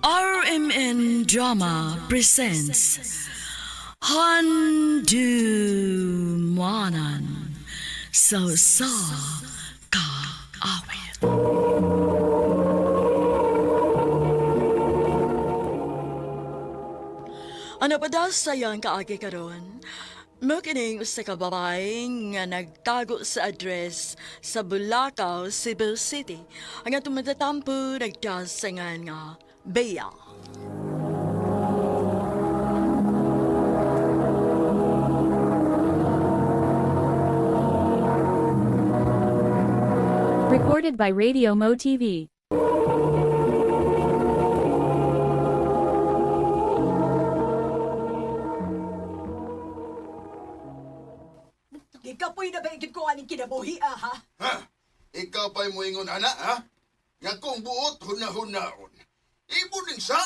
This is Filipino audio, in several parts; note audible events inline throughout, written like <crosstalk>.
RMN Drama presents Handu Manan So Sa Ka Awit Ano pa daw sayang kaagi karon? Makining sa kababay nga nagtago sa address sa Bulacau, Cebu City. Ang atong matatampo nagdasangan nga Bea. Recorded by Radio Mo TV. Ikapoy na ba igid ko aning kinabuhi ah, ha? Ha? Ikaw pa'y moingon, ana, ha? Nga kung buot, huna-hunaon. Ibo din sa?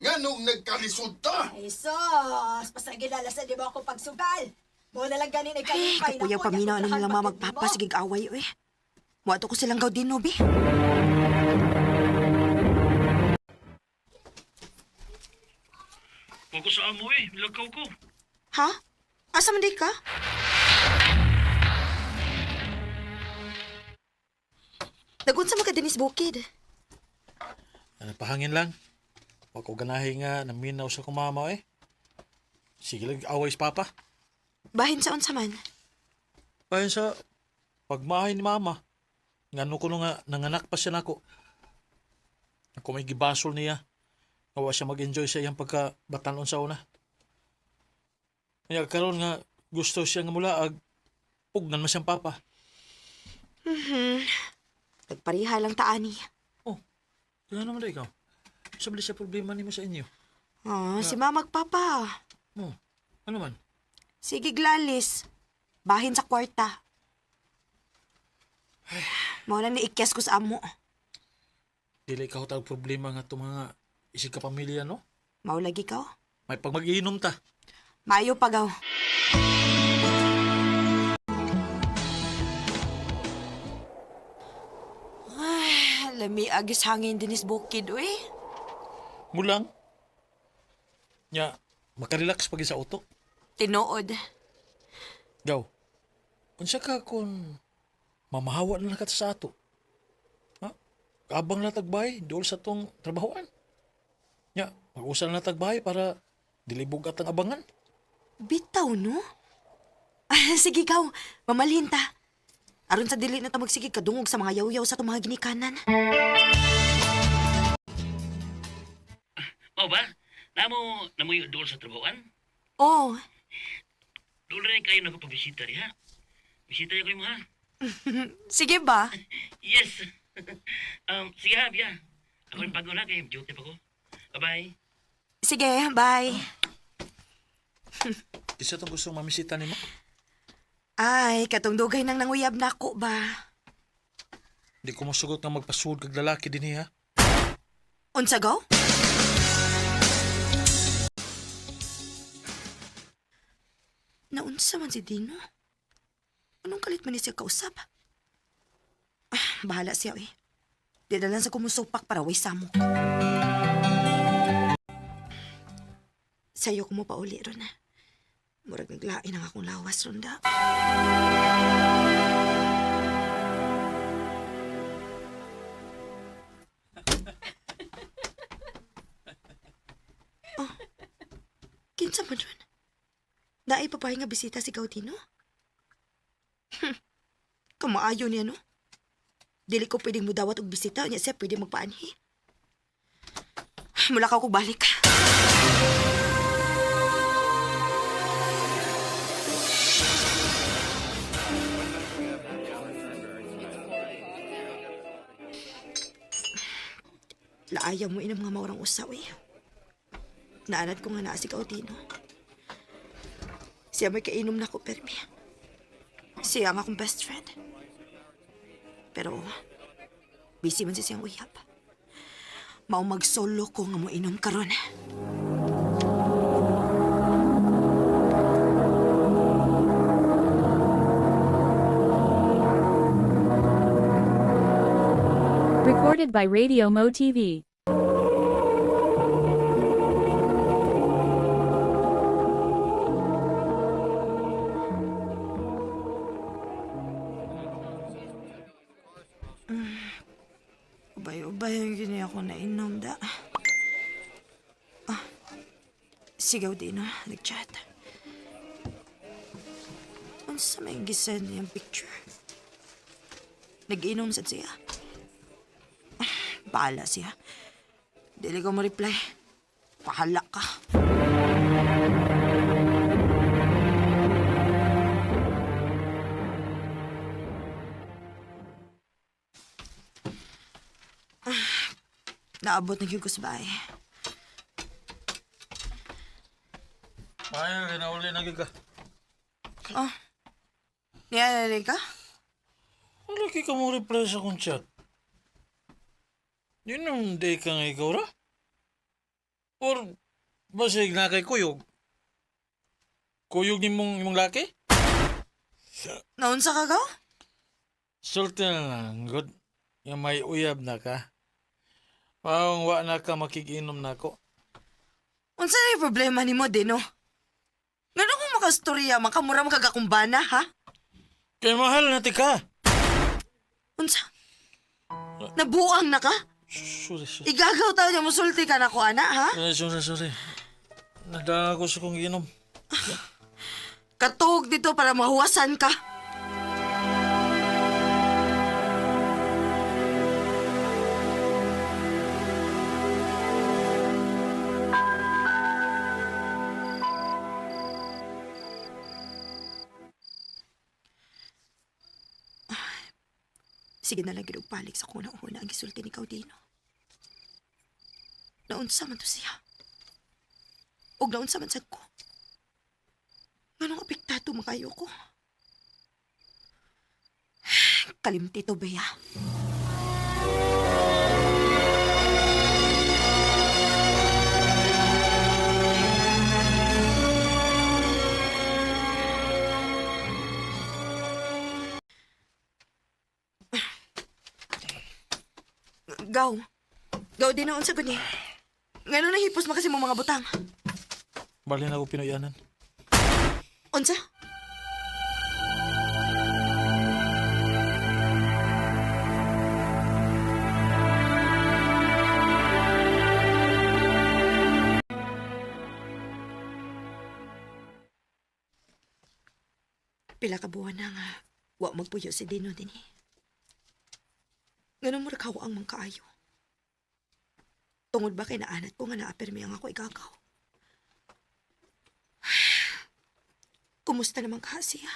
Nga nung nagkalisod ta. Ay sos, pasagilala sa di mo ako pagsugal. Mo na lang ganin ay Ay, kalipay kapuya paminaw na nila mga magpapasigig away, eh. Wato ko silang gaw din, Nobi. Huwag ko sa amo eh, lagaw ko. Ha? Asa man di ka? Nagunsa mo ka Dennis Bukid. Ano, pahangin lang. Huwag ko ganahin nga naminaw sa kumama eh. Sige lang, away papa. Bahin sa unsa man. Bayan sa pagmahay ni mama. Nga ko nung nga, nanganak pa siya nako. Ako may gibasol niya. Nawa siya mag-enjoy sa iyang pagkabatanon sa una. Kaya karon nga gusto siya nga mula ag pugnan mo siyang papa. Nagpariha lang taani. Kaya naman na ikaw. Sabi siya problema ni mo sa inyo. Oh, si mamag papa. Mo, ano man? Sige glalis. Bahin sa kwarta. Mao na ni ikyas ko sa amo. Dili ikaw tawag problema nga itong mga isig ka pamilya, no? Mao lagi ka. May pag mag-iinom ta. Mayo pagaw. Lami agis hangin dinis bukid, uy. Mulang. Nya, makarelax pag sa utok. Tinuod. Gaw. Unsa ka kung mamahawa na lang ka sa ato? Ha? Kabang na tagbay, dool sa tong trabahoan. Nya, mag-usa na tagbay para dilibog at ang abangan. Bitaw, no? Ah, <laughs> sige kaw, mamalhin ta. Aron sa dili na ta magsige kadungog sa mga yaw-yaw sa itong mga ginikanan. O ba? Namo, namo yung doon sa trabahoan? Oh, Doon rin kayo nakapabisita rin, ha? Bisita niyo kayo mo, ha? <laughs> sige ba? <laughs> Yes! <laughs> um, sige ha, Bia. Ako rin pagod na kayo. Duty pa ko. Bye-bye. Sige, bye. Isa tong gustong mamisita ni mo. Ay, katong dugay nang nanguyab na ako ba? Di ko masugot nga magpasud kag lalaki din ha. Unsa gaw? Naunsa man si Dino? Anong kalit man ni siya kausap? Ah, bahala siya eh. Lang sa kumusupak para way samo. Sa'yo ko mo pa uli ron ah. Murag naglain ang akong lawas ronda. <laughs> Kinsa man ron? Naay papay nga bisita si Gautino? <laughs> Hmm. Kamaayo niya, no? Dili ko pwedeng mudawat og bisita, niya siya pwede magpaanhi. <sighs> Mula ka ko balik. Laayaw mo inang mga maurang usaw eh. Naanad ko nga naa si Gautino. Siya may kainom na ko, permi. Siya ang akong best friend. Pero, busy man si siyang uyap. Mao mag-solo ko nga mo inom karon. Supported by Radio Mo TV. Ubay-ubay ang gini ako na inom da. Ah, sigaw din na, nag-chat. Ang sa may gisend niyang picture. Nag-inom sa siya. Ah, Bahala siya. Dili ko mo reply. Pahala ka. Naabot na yung kusbay. Maya, kinauli na ka. Oh. Niyalalay ka? Wala kay ka mo reply sa akong chat. Yun ang day ka nga ikaw ra? Or basig na kay kuyog? Kuyog ni mong, mong laki? Naunsa ka gaw? Sulti na lang, good. Yung may uyab na ka. Pawang wa na ka makikinom na ko. Unsa na yung problema ni mo, Dino? Ngano kung makastorya, makamura makagakumbana, ha? Kaya mahal na ti ka. Unsa? Nabuang na ka? Sorry, sorry. Igagaw tayo niya musulti ka na ko, ana, ha? Eh, sorry, sorry. Nadala ko sa kong inom. <laughs> Katuog dito para mahuwasan ka. Sige na lang ginugpalik sa kung una ang gisulti ni Caudino. Naunsa man to siya. Og naunsa man sad ko. Anong apektado makayo ko? <sighs> Kalimti to, Bea. Gaw. Gaw din naon sa guni. Ngano na hipos makasi mo mga butang? Bali na ako pinuyanan. Unsa? Pila ka buwan na nga, wa magpuyo si Dino din eh. Ganun mo rakaw ang mga kaayo. Tungod ba kay naanat ko nga naapirmi ang ako igagaw? <sighs> Kumusta naman ka siya?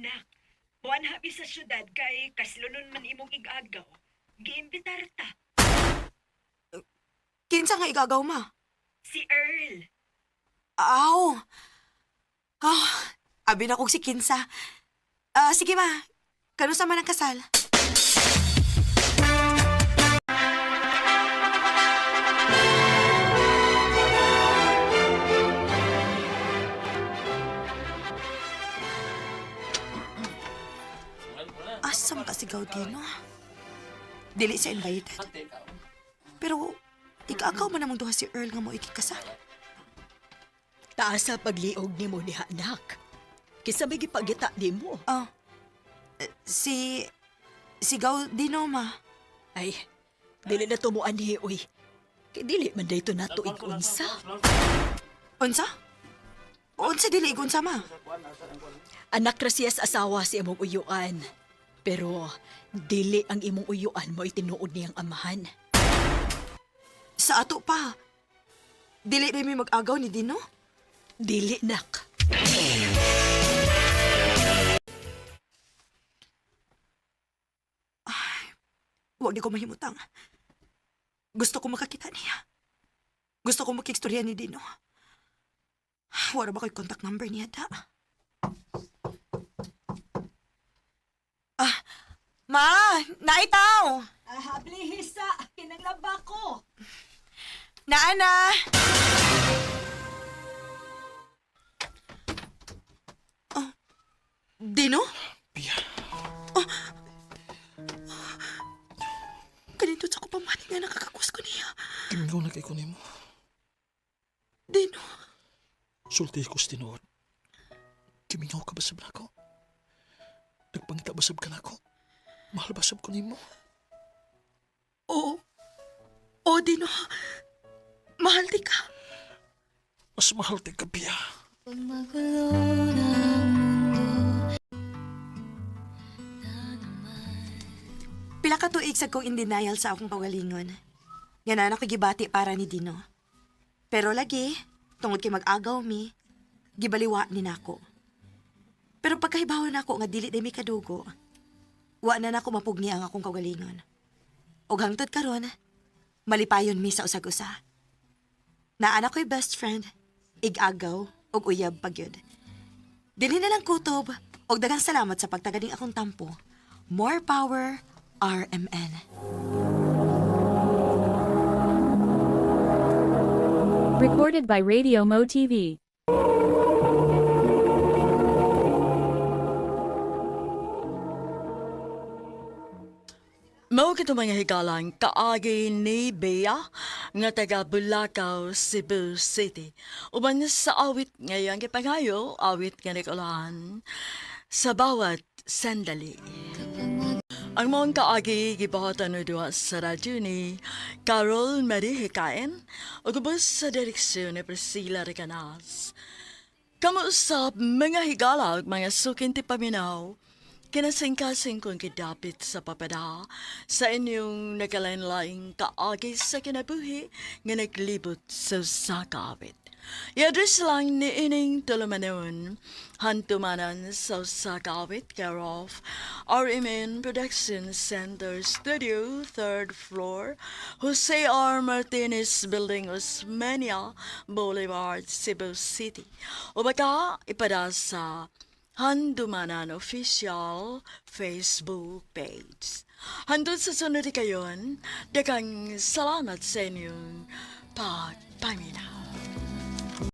Nak, buwan habi sa syudad kay kaslunon man imong igagaw. Giimbitar ta. Kinsa nga igagaw ma? Si Earl. Aw! Oh, abi na kong si Kinsa. Ah, sige ma. Kano sa man ang kasal? Asam ka si Gaudino? Dili siya invited. Pero, ikagaw man namang duha si Earl nga mo ikikasal. Taas sa pagliog ni mo ni anak. Kisa may gipagita di mo. Oh, si... Si Gaudino, ma. Ay, dili na tumuan ni uy. Kay dili man dayto nato igunsa. Unsa? Unsa dili unsa, ma? Anak ra siya sa asawa si imong uyuan. Pero dili ang imong uyuan mo itinuod niyang amahan. Sa ato pa. Dili rin may mag-agaw ni Dino? Dili nak. Huwag di ko mahimutang. Gusto ko makakita niya. Gusto ko makikstorya ni Dino. Wala ba ko'y contact number niya, da? Ah, ma! Naitaw! Ah, habli hisa, kinanglaba ko. Naana! Oh, Dino? Pia. Ko pamani nga nakakakus ko niya. Kimingaw na kay kunin mo. Dino, Sulti ko sa tinuod. Gimingaw ka ba sab nako? Nagpangita ba sab ka nako? Mahal ba sab ko nimo? Oo. Oo, Dino. Mahal di ka. Mas mahal ti ka biya. Pila ka tuig sa kong in denial sa akong pagalingon. Nga na ako gibati para ni Dino. Pero lagi, tungod kay mag-agaw mi, gibaliwa ni nako. Pero pagkahibawan nako nga dili day mi kadugo, wa na nako mapugni ang akong kagalingon. Og hangtod karon, malipayon mi sa usag-usa. Naana ko'y best friend, ig-agaw, og uyab pagyud. Dili na lang kutob, og dagang salamat sa pagtaganing akong tampo. More power, RMN. Recorded by Radio Mo TV. Mao kito mga higalang kaagi ni Bea nga taga Bulacau, Cebu City. Uban sa awit ngayong gipangayo, awit nga nagulahan sa bawat sandali. Ang mga kaagi gibahatan no duwa sa radyo ni Carol Marie Hikain o gubos sa direksyon ni Priscilla Recanas. Kamuusap mga higala ug mga sukin ti paminaw, kinasing-kasing kong kidapit sa papada sa inyong nagalain-laing kaagi sa kinabuhi nga naglibot sa sakawit. I-address lang ni ining tulumanon, hantumanan sa sakawit care of RMN Production Center Studio, 3rd floor, Jose R. Martinez Building, Osmania Boulevard, Cebu City. O baka ipada sa Handumanan Official Facebook page. Handun sa sunod kayon, dagang salamat sa inyong pagpaminaw.